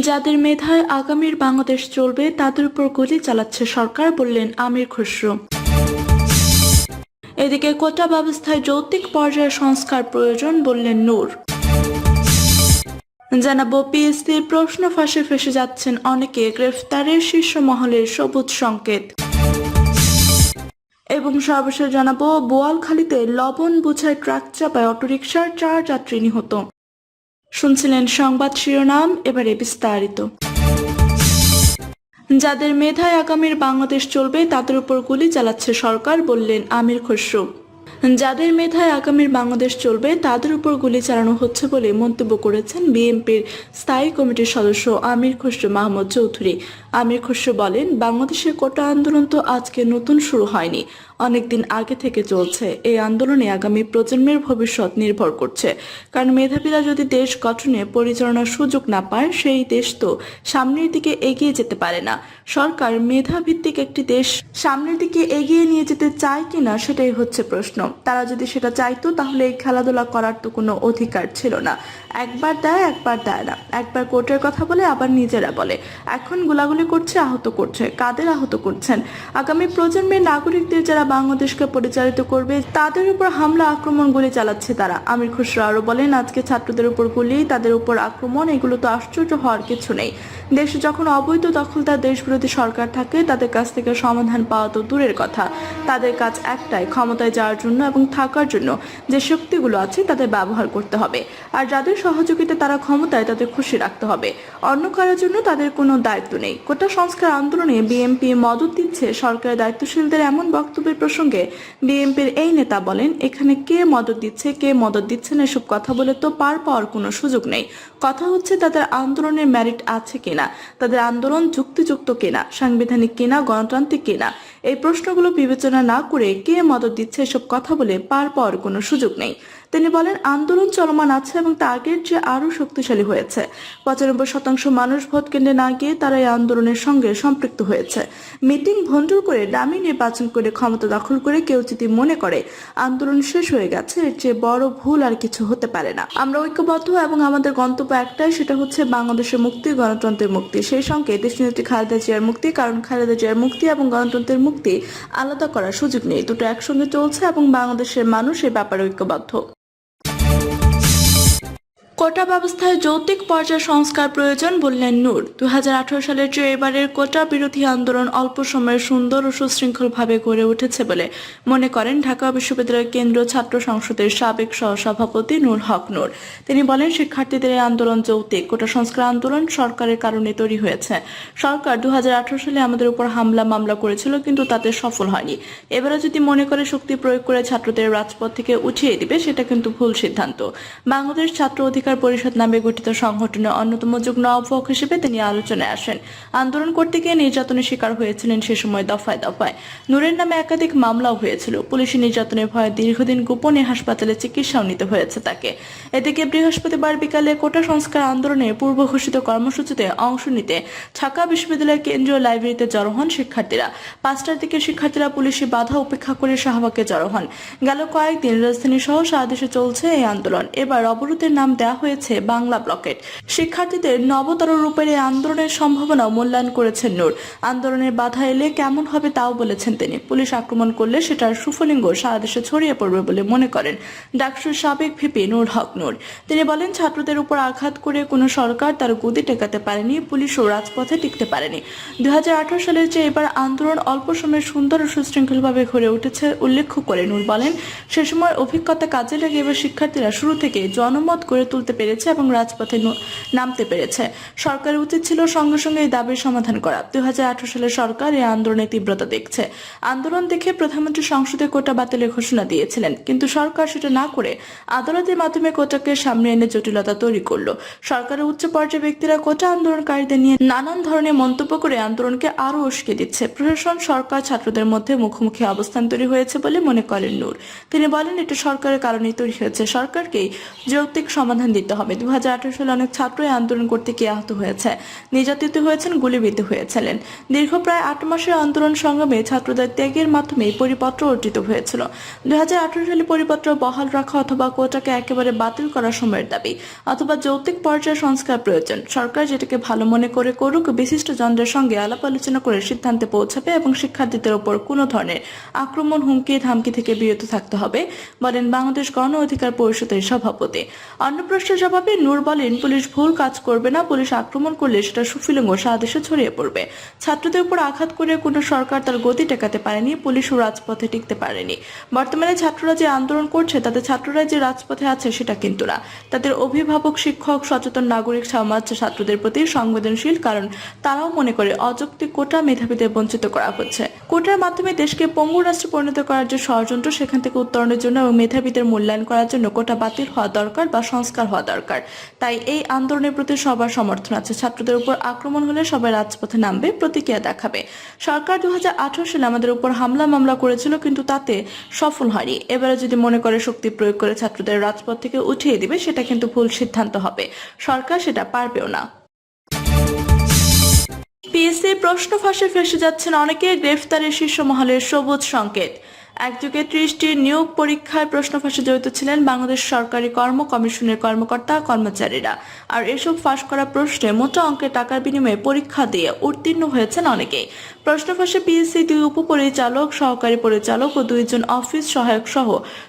যাদের মেধায় আগামীর বাংলাদেশ চলবে, তাদের উপর গুলি চালাচ্ছে সরকার, বললেন আমির খসরু। এদিকে কোটা ব্যবস্থায় যৌক্তিক পর্যায়ে সংস্কার প্রয়োজন, বললেন নূর। জানাব পিএসসি প্রশ্ন ফাঁসে ফেসে যাচ্ছেন অনেকে, গ্রেফতারের শীর্ষ মহলের সবুজ সংকেত। এবং সর্বশেষ জানাব, বোয়ালখালীতে লবণ বোঝায় ট্রাক চাপায় অটোরিকশার চার যাত্রী নিহত। শুনছিলেন সংবাদ শিরোনাম, এবারে বিস্তারিত। যাদের মেধায় আগামীর বাংলাদেশ চলবে, তাদের উপর গুলি চালাচ্ছে সরকার, বললেন আমির খসরু। যাদের মেধায় আগামীর বাংলাদেশ চলবে, তাদের উপর গুলি চালানো হচ্ছে বলে মন্তব্য করেছেন বিএনপির স্থায়ী কমিটির সদস্য আমির খসরু মাহমুদ চৌধুরী। আমির খসরু বলেন বাংলাদেশের কোটা আন্দোলন তো আজকে নতুন শুরু হয়নি। অনেকদিন আগে থেকে চলছে। এই আন্দোলনে আগামী প্রজন্মের ভবিষ্যৎ নির্ভর করছে। কারণ মেধাবীরা যদি দেশ গঠনে পরিচালনার সুযোগ না পায়, সেই দেশ তো সামনের দিকে এগিয়ে যেতে পারে না। সরকার মেধাভিত্তিক একটি দেশ সামনের দিকে এগিয়ে নিয়ে যেতে চায় কিনা সেটাই হচ্ছে প্রশ্ন। তারা যদি সেটা চাইতো, তাহলে এই খেলাধুলা করার তো কোনো অধিকার ছিল না। একবার দেয় একবার দেয় না। একবার কোর্টের কথা বলে, আবার নিজেরা বলে। এখন গোলাগুলি করছে, আহত করছে। কাদের আহত করছেন? আগামী প্রজন্মের নাগরিকদের যারা বাংলাদেশকে পরিচালিত করবে, তাদের উপর হামলা, আক্রমণ গুলি চালাচ্ছে তারা। আমির খুশরা আরও বলেন, আজকে ছাত্রদের উপর গুলি, তাদের উপর আক্রমণ, এগুলো তো আশ্চর্য হওয়ার কিছু নেই। দেশে যখন অবৈধ দখলদার দেশবিরোধী সরকার থাকে, তাদের কাছ থেকে সমাধান পাওয়া তো দূরের কথা। তাদের কাজ একটাই, ক্ষমতায় যাওয়ার জন্য এবং থাকার জন্য। যে শক্তিগুলো আছে, তাদের ব্যবহার করতে হবে। আর যাদের সহযোগিতা তারা ক্ষমতায়, তাদের খুশি রাখতে হবে। অন্য কারোর জন্য তাদের কোনো দায়িত্ব নেই। কোটা সংস্কার আন্দোলনে বিএনপি মদত দিচ্ছে সরকারের দায়িত্বশীলদের, এমন বক্তব্যের প্রসঙ্গে বিএনপির এই নেতা বলেন, এখানে কে মদত দিচ্ছে, কে মদত দিচ্ছে না এসব কথা বলে তো পার পাওয়ার কোনো সুযোগ নেই। কথা হচ্ছে তাদের আন্দোলনের ম্যারিট আছে কিনা, তাদের আন্দোলন যুক্তিযুক্ত কিনা, সাংবিধানিক কিনা, গণতান্ত্রিক কিনা, এই প্রশ্নগুলো বিবেচনা না করে কে মদত দিচ্ছে এসব কথা বলে পার পাওয়ার কোনো সুযোগ নেই। তিনি বলেন, আন্দোলন চলমান আছে এবং তা আগের চেয়ে আরও শক্তিশালী হয়েছে। পঁচানব্বই শতাংশ মানুষ ভোট কেন্দ্রে না গিয়ে তারা এই আন্দোলনের সঙ্গে সম্পৃক্ত হয়েছে। মিটিং ভণ্ডুর করে ডামি নির্বাচন করে ক্ষমতা দখল করে কেউ যদি মনে করে, আন্দোলন শেষ হয়ে গেছে, এর চেয়ে বড় ভুল আর কিছু হতে পারে না। আমরা ঐক্যবদ্ধ এবং আমাদের গন্তব্য একটাই, সেটা হচ্ছে বাংলাদেশের মুক্তি, গণতন্ত্রের মুক্তি। সেই সঙ্গে দেশনেত্রী খালেদা জিয়ার মুক্তি, কারণ খালেদা জিয়ার মুক্তি এবং গণতন্ত্রের মুক্তি আলাদা করার সুযোগ নেই। দুটো একসঙ্গে চলছে এবং বাংলাদেশের মানুষ এই ব্যাপারে ঐক্যবদ্ধ। কোটা ব্যবস্থায় যৌক্তিক পর্যায়ে সংস্কার প্রয়োজন বললেন নূর। দু সালের চেয়ে এবারের কোটা বিরোধী আন্দোলন অল্প সময়ে সুন্দর ও সুশৃঙ্খলভাবে গড়ে উঠেছে বলে মনে করেন ঢাকা বিশ্ববিদ্যালয়ের কেন্দ্রীয় ছাত্র সংসদের সাবেক সহসভাপতি নূর হক নূর। তিনি বলেন, শিক্ষার্থীদের এই আন্দোলন যৌক্তিক। কোটা সংস্কার আন্দোলন সরকারের কারণে তৈরি হয়েছে। সরকার দু হাজার আঠারো সালে আমাদের উপর হামলা মামলা করেছিল, কিন্তু তাতে সফল হয়নি। এবারে যদি মনে করে শক্তি প্রয়োগ করে ছাত্রদের রাজপথ থেকে উঠিয়ে দিবে, সেটা কিন্তু ভুল সিদ্ধান্ত। বাংলাদেশ ছাত্র অধিকার পরিষদ নামে গঠিত সংগঠনের অন্যতম যুগ্ম আহ্বায়ক হিসেবে তিনি আলোচনায় আসেন। আন্দোলন করতে গিয়ে নির্যাতনের শিকার হয়েছিলেন সে সময় দফায় দফায়। নূরের নামে একাধিক মামলাও হয়েছিল। পুলিশি নির্যাতনের ভয়ে দীর্ঘদিন গোপনে হাসপাতালে চিকিৎসাও নিতে হয়েছে তাকে। এদিকে বৃহস্পতিবার বিকালে কোটা সংস্কার আন্দোলনের পূর্ব ঘোষিত কর্মসূচিতে অংশ নিতে ঢাকা বিশ্ববিদ্যালয়ের কেন্দ্রীয় লাইব্রেরিতে জড়ো হন শিক্ষার্থীরা। পাঁচটার দিকে শিক্ষার্থীরা পুলিশি বাধা উপেক্ষা করে শাহবাগে জড়ো হন। গেল কয়েকদিন রাজধানী সহ সারা দেশে চলছে এই আন্দোলন। এবার অবরোধের নাম দেওয়া হয়েছে বাংলা ব্লকেট। শিক্ষার্থীদের নবতর রূপের এই আন্দোলনের সম্ভাবনা মূল্যায়ন করেছেন নূর। আন্দোলনের বাধা এলে কেমন হবে তাও বলেছেন তিনি। পুলিশ আক্রমণ করলে সেটার সুফলিঙ্গ সারা দেশে ছড়িয়ে পড়বে বলে মনে করেন ডাকসুর সাবেক ভিপি নূর হক নূর। তিনি বলেন, ছাত্রদের উপর আঘাত করে কোনো সরকার তার গদি টেকাতে পারেনি পুলিশও রাজপথে টিকতে পারেনি। দুই হাজার আঠারো সালের চেয়ে এবার আন্দোলন অল্প সময়ে সুন্দর ও সুশৃঙ্খলভাবে ঘুরে উঠেছে উল্লেখ করে নূর বলেন, সে সময় অভিজ্ঞতা কাজে লাগে এবার শিক্ষার্থীরা শুরু থেকে জনমত গড়ে তুলতে পেরেছে এবং রাজপথে নামতে পেরেছে। সরকারের উচিত ছিল সঙ্গে সঙ্গে এই দাবির সমাধান করা। দুই সালে সরকার এই আন্দোলনের তীব্রতা দেখছে। আন্দোলন দেখে প্রধানমন্ত্রী সংসদে কোটা বাতিলের ঘোষণা দিয়েছিলেন, কিন্তু সরকার সেটা না করে আদালতের মাধ্যমে কোটাকে সামনে এনে জটিলতা তৈরি করল। সরকারের উচ্চ পর্যায়ে ব্যক্তিরা কোটা আন্দোলনকারীদের নিয়ে নানান ধরনের মন্তব্য করে আন্দোলনকে আরও উস্কে দিচ্ছে। প্রশাসন, সরকার, ছাত্রদের মধ্যে মুখোমুখি অবস্থান তৈরি হয়েছে বলে মনে করেন নূর। তিনি বলেন, এটা সরকারের কারণেই তৈরি হয়েছে। সরকারকেই যৌক্তিক সমাধান দিতে হবে। দু সালে অনেক ছাত্রই আন্দোলন করতে গিয়ে আহত হয়েছে। নির্যাতিত হয়েছেন, গুলিবিদ্ধ হয়েছিলেন। দীর্ঘ প্রায় আট মাসের আন্দোলন সংগ্রামে ছাত্রদের ত্যাগের মাধ্যমে পরিপত্র অর্জিত হয়েছিল। দু সালে পরিপত্র বহাল রাখা অথবা কোটাকে একেবারে বাতিল করা সময়ের দাবি, অথবা যৌক্তিক পর্যায়ে সংস্কার প্রয়োজন। সরকার যেটাকে ভালো মনে করে করুক বিশিষ্ট জনদের সঙ্গে আলাপ আলোচনা করে সিদ্ধান্তে পৌঁছাবে এবং শিক্ষার্থীদের ওপর কোনো ধরনের আক্রমণ, হুমকি, ধামকি থেকে বিরত থাকতে হবে, বলেন বাংলাদেশ গণ অধিকার পরিষদের সভাপতি। অন্য প্রশ্নের জবাবে নূর বলেন, পুলিশ ভুল কাজ করবে না, পুলিশ আক্রমণ করলে সেটা সুফিলঙ্গ সাদেশে ছড়িয়ে পড়বে। ছাত্রদের উপর আঘাত করে কোনো সরকার তার গতি টেকাতে পারেনি পুলিশও রাজপথে টিকতে পারেনি। বর্তমানে ছাত্ররা যে আন্দোলন করছে, তাতে ছাত্ররা যে রাজপথে আছে, সেটা কিন্তু না। তাদের অভিভাবক, শিক্ষক, সচেতন নাগরিক সমাজ, ছাত্রদের প্রতি সংবেদনশীল, কারণ তারাও মনে করে অযৌক্তিক কোটা মেধাবীদের বঞ্চিত করা হচ্ছে। কোটার মাধ্যমে দেশকে পঙ্গু রাষ্ট্রে পরিণত করার যে ষড়যন্ত্র, সেখান থেকে উত্তরণের জন্য এবং মেধাবীদের মূল্যায়ন করার জন্য কোটা বাতিল হওয়া দরকার বা সংস্কার হওয়া দরকার। তাই এই আন্দোলনের প্রতি সবার সমর্থন আছে। ছাত্রদের উপর আক্রমণ হলে সবাই রাজপথে নামবে, প্রতিক্রিয়া দেখাবে। সরকার দু সালে আমাদের উপর হামলা মামলা করেছিল, কিন্তু তাতে সফল হয়নি। এবারে যদি মনে করে শক্তি প্রয়োগ করে ছাত্রদের রাজপথ থেকে উঠিয়ে দিবে, সেটা কিন্তু ভুল সিদ্ধান্ত হবে। সরকার সেটা পারবেও না। পিএসসি প্রশ্ন ফাঁসে ফেসে যাচ্ছেন অনেকে। গ্রেফতারের শীর্ষ মহলের সবুজ সংকেত। একযুগে ত্রিশটি নিয়োগ পরীক্ষায় প্রশ্ন ফাঁসে জড়িত ছিলেন বাংলাদেশ সরকারি কর্ম কমিশনের কর্মকর্তা, কর্মচারীরা। আর এসব ফাঁস করা প্রশ্নে মোটা অঙ্কের টাকার বিনিময়ে পরীক্ষা দিয়ে উত্তীর্ণ হয়েছেন অনেকেই প্রশ্ন ফাঁসে পিএসসি দুই উপপরিচালক, সহকারী পরিচালক ও দুইজন অফিস সহায়ক সহ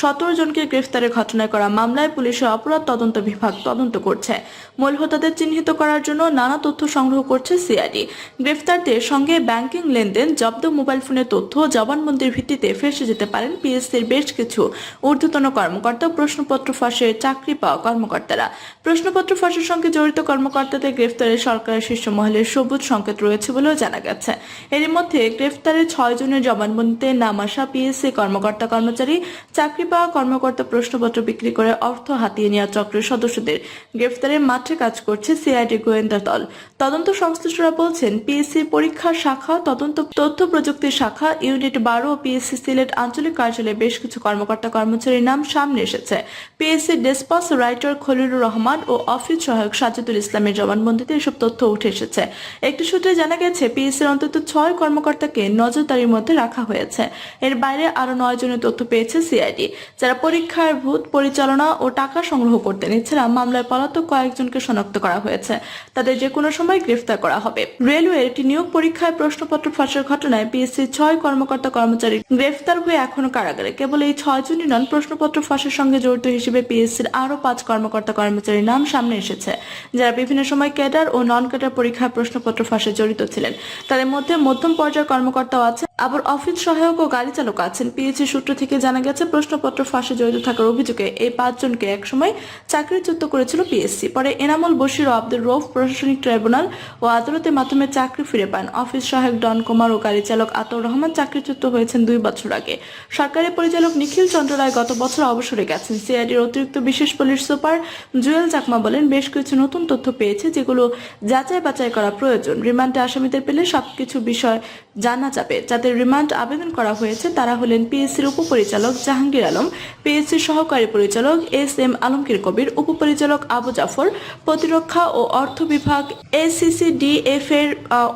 সতেরো জনকে গ্রেফতারের ঘটনায় করা মামলায় পুলিশের অপরাধ তদন্ত বিভাগ তদন্ত করছে। মূল হোতাদের চিহ্নিত করার জন্য নানা তথ্য সংগ্রহ করছে সিআইডি। গ্রেফতারদের সঙ্গে ব্যাংকিং লেনদেন, জব্দ মোবাইল ফোনের তথ্য, জবানবন্দির ভিত্তিতে ফেসে যেতে পারেন পিএসসির বেশ কিছু ঊর্ধ্বতন কর্মকর্তা, প্রশ্নপত্র ফাঁসে চাকরি পাওয়া কর্মকর্তারা। প্রশ্নপত্র ফাঁসের সঙ্গে জড়িত কর্মকর্তাদের গ্রেফতারে সরকারের শীর্ষ মহলের সবুজ সংকেত রয়েছে বলেও জানা গেছে। এর মধ্যে গ্রেফতারে ছয় জনের জবানবন্দিতে নাম আসা পিএসসি কর্মকর্তা কর্মচারী, চাকরি পাওয়া কর্মকর্তা প্রশ্নপত্র বিক্রি করে অর্থ হাতিয়ে নেওয়া চক্রের সদস্যদের গ্রেফতারের মাঠে কাজ করছে সিআইডি গোয়েন্দা দল। তদন্ত সংশ্লিষ্টরা বলছেন, পিএসসি পরীক্ষা শাখা, তদন্ত তথ্য প্রযুক্তি শাখা, ইউনিট বারো পিএসসি সিলেট আঞ্চলিক কার্যালয়ে বেশ কিছু কর্মকর্তা কর্মচারীর নাম সামনে এসেছে। PSC despatch writer Khalilur Rahman ও অফিস সহায়ক সাজিদুল ইসলামের জবানবন্দিতে এসব তথ্য উঠে এসেছে। একটি সূত্রে জানা গেছে, পিএসসির অন্তত ছয় কর্মকর্তাকে নজরদারির মধ্যে রাখা হয়েছে। এর বাইরে আরও নয় জনের তথ্য পেয়েছে সিআইডি। যারা পরীক্ষার ভূত পরিচালনা ও টাকা সংগ্রহ করতেন এছাড়া মামলায় পলাতক কয়েকজনকে শনাক্ত করা হয়েছে। তাদের যে কোনো সময় গ্রেফতার করা হবে। রেলওয়ের একটি নিয়োগ পরীক্ষায় প্রশ্নপত্র ফাঁসের ঘটনায় পিএসসি ছয় কর্মকর্তা কর্মচারী গ্রেফতার হয়ে এখনও কারাগারে। কেবল এই ছয় জনই নন, প্রশ্নপত্র ফাঁসের সঙ্গে জড়িত হিসেবে পিএসসির আরও পাঁচ কর্মকর্তা কর্মচারীর নাম সামনে এসেছে, যারা বিভিন্ন সময় ক্যাডার ও নন ক্যাডার পরীক্ষায় প্রশ্নপত্র ফাঁসে জড়িত ছিলেন। তাদের মধ্যে মধ্যম পর্যায়ের কর্মকর্তাও আছে আবার অফিস সহায়ক ও গাড়ি চালক আছেন। পিএসসি সূত্র থেকে জানা গেছে, প্রশ্নপত্র ফাঁসে জড়িত থাকার অভিযোগে এই পাঁচজনকে একসময় চাকরিচ্যুত করেছিল পিএসসি পরে এনামুল বশির ও আব্দুল রৌফ প্রশাসনিক ট্রাইব্যুনাল ও আদালতের মাধ্যমে চাকরি ফিরে পান। অফিস সহায়ক ডন কুমার ও গাড়ি চালক আতর রহমান চাকরিচ্যুত হয়েছেন দুই বছর আগে। সরকারি পরিচালক নিখিল চন্দ্র রায় গত বছর অবসরে গেছেন। সিআইডির অতিরিক্ত বিশেষ পুলিশ সুপার জুয়েল চাকমা বলেন, বেশ কিছু নতুন তথ্য পেয়েছে যেগুলো যাচাই বাছাই করা প্রয়োজন। রিমান্ডে আসামিদের পেলে সবকিছু বিষয় জানা যাবে। যাদের রিমান্ড আবেদন করা হয়েছে তারা হলেন পিএসসির উপপরিচালক জাহাঙ্গীর আলম, পিএসসির সহকারী পরিচালক এস এম আলমগীর কবির, উপপরিচালক আবু জাফর, প্রতিরক্ষা ও অর্থ বিভাগ এসিসি ডিএফ এর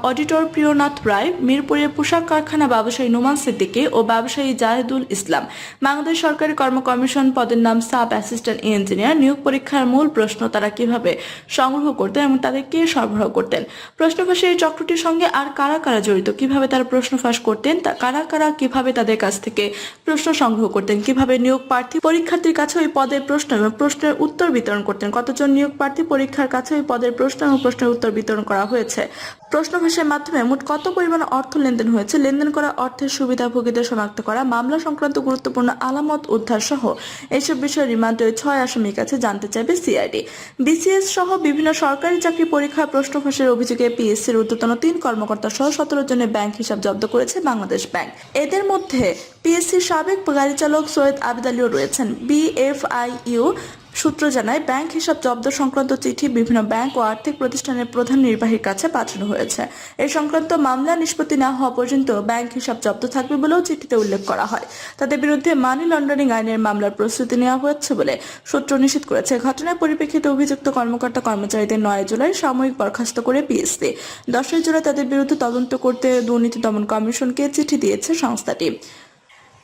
অডিটর প্রিয়নাথ রায় মিরপুরের পোশাক কারখানা ব্যবসায়ী নোমান সিদ্দিকী ও ব্যবসায়ী জাহেদুল ইসলাম। বাংলাদেশ সরকারি কর্ম কমিশন পদের নাম সাব অ্যাসিস্ট্যান্ট ইঞ্জিনিয়ার। নিয়োগ পরীক্ষার মূল প্রশ্ন তারা কীভাবে সংগ্রহ করতেন এবং তাদের কে সরবরাহ করতেন? প্রশ্ন ফাঁসে এই চক্রটির সঙ্গে আর কারা কারা জড়িত? কীভাবে তারা প্রশ্ন ফাঁস করতেন? তা কারা কারা কীভাবে তাদের কাছ থেকে প্রশ্ন সংগ্রহ করতেন, কীভাবে নিয়োগ প্রার্থী পরীক্ষার্থীর কাছে ওই পদের প্রশ্ন এবং প্রশ্নের উত্তর বিতরণ করতেন, কতজন নিয়োগ প্রার্থী পরীক্ষার কাছে ওই পদের প্রশ্ন এবং প্রশ্নের উত্তর বিতরণ করা হয়েছে? প্রশ্ন ফাঁসের মাধ্যমে মোট কত পরিমাণ অর্থ লেনদেন হয়েছে? লেনদেন করা অর্থের সুবিধাভোগীদের শনাক্ত করা, মামলা সংক্রান্ত গুরুত্বপূর্ণ আলামত উদ্ধার সহ এইসব বিষয়ে রিমান্ডে ছয় আসামির কাছে জানতে চাইবে সিআইডি। বিসিএস সহ বিভিন্ন সরকারি চাকরি পরীক্ষায় প্রশ্ন ফাঁসের অভিযোগে পিএসসির ঊর্ধ্বতন তিন কর্মকর্তা সহ সতেরো জনের ব্যাংক হিসাব জব্দ করেছে। বাংলাদেশ ব্যাংক। এদের মধ্যে পিএসসির সাবেক গাড়ি চালক সৈয়দ আবিদ আলীও রয়েছেন। বিএফআইইউ সূত্র জানায়, ব্যাংক হিসাব জব্দ সংক্রান্ত চিঠি বিভিন্ন ব্যাংক ও আর্থিক প্রতিষ্ঠানের প্রধান নির্বাহীর কাছে পাঠানো হয়েছে। এই সংক্রান্ত মামলা নিষ্পত্তি না হওয়া পর্যন্ত ব্যাংক হিসাব জব্দ থাকবে বলেও চিঠিতে উল্লেখ করা হয়। তাদের বিরুদ্ধে মানি লন্ডারিং আইনের মামলার প্রস্তুতি নেওয়া হচ্ছে বলে সূত্র নিশ্চিত করেছে। ঘটনার পরিপ্রেক্ষিতে অভিযুক্ত কর্মকর্তা কর্মচারীদের নয় জুলাই সাময়িক বরখাস্ত করে পিএসসি। দশই জুলাই তাদের বিরুদ্ধে তদন্ত করতে দুর্নীতি দমন কমিশনকে চিঠি দিয়েছে সংস্থাটি।